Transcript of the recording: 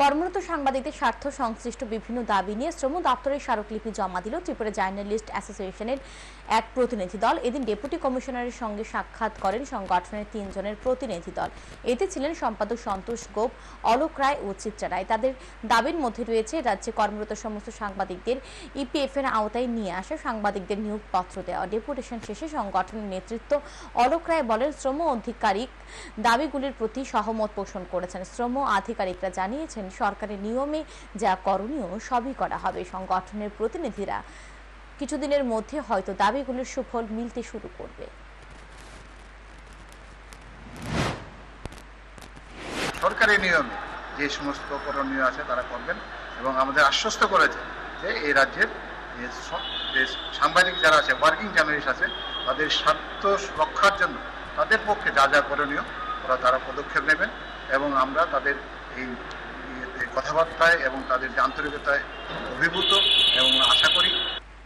কর্মরত সাংবাদিকদের স্বার্থ সংশ্লিষ্ট বিভিন্ন দাবি নিয়ে শ্রম দপ্তরের স্মারকলিপি জমা দিল ত্রিপুরা জার্নালিস্ট অ্যাসোসিয়েশনের এক প্রতিনিধি দল। এদিন ডেপুটি কমিশনারের সঙ্গে সাক্ষাৎ করেন সংগঠনের তিনজনের প্রতিনিধি দল। এতে ছিলেন সম্পাদক সন্তোষ গোপ, অলোক রায় ও চিত্রা রায়। তাদের দাবির মধ্যে রয়েছে, রাজ্যে কর্মরত সমস্ত সাংবাদিকদের ইপিএফ এর আওতায় নিয়ে আসা, সাংবাদিকদের নিয়োগপত্র দেওয়া। ডেপুটেশন শেষে সংগঠনের নেতৃত্ব অলোক রায় বলেন, শ্রম আধিকারিক দাবিগুলির প্রতি সহমত পোষণ করেছেন। শ্রম আধিকারিকরা জানিয়েছেন সরকারের নিয়মে, যা করণীয় সবই করা হবে সংগঠনের প্রতিনিধিরা। কিছুদিনের মধ্যে হয়তো দাবিগুলির সুফল মিলতে শুরু করবে। সরকারি নিয়মে, যে সমস্ত করণীয় আছে তারা করবেন এবং আমাদের আশ্বস্ত করেছে যে এই রাজ্যের সাংবাদিক যারা আছে ওয়ার্কিং জার্নালিস্ট আছে, তাদের স্বার্থ রক্ষার জন্য তাদের পক্ষে যা যা করণীয়, ওরা তারা পদক্ষেপ নেবেন এবং আমরা তাদের এই কথাবার্তায় এবং তাদের আন্তরিকতায় অভিভূত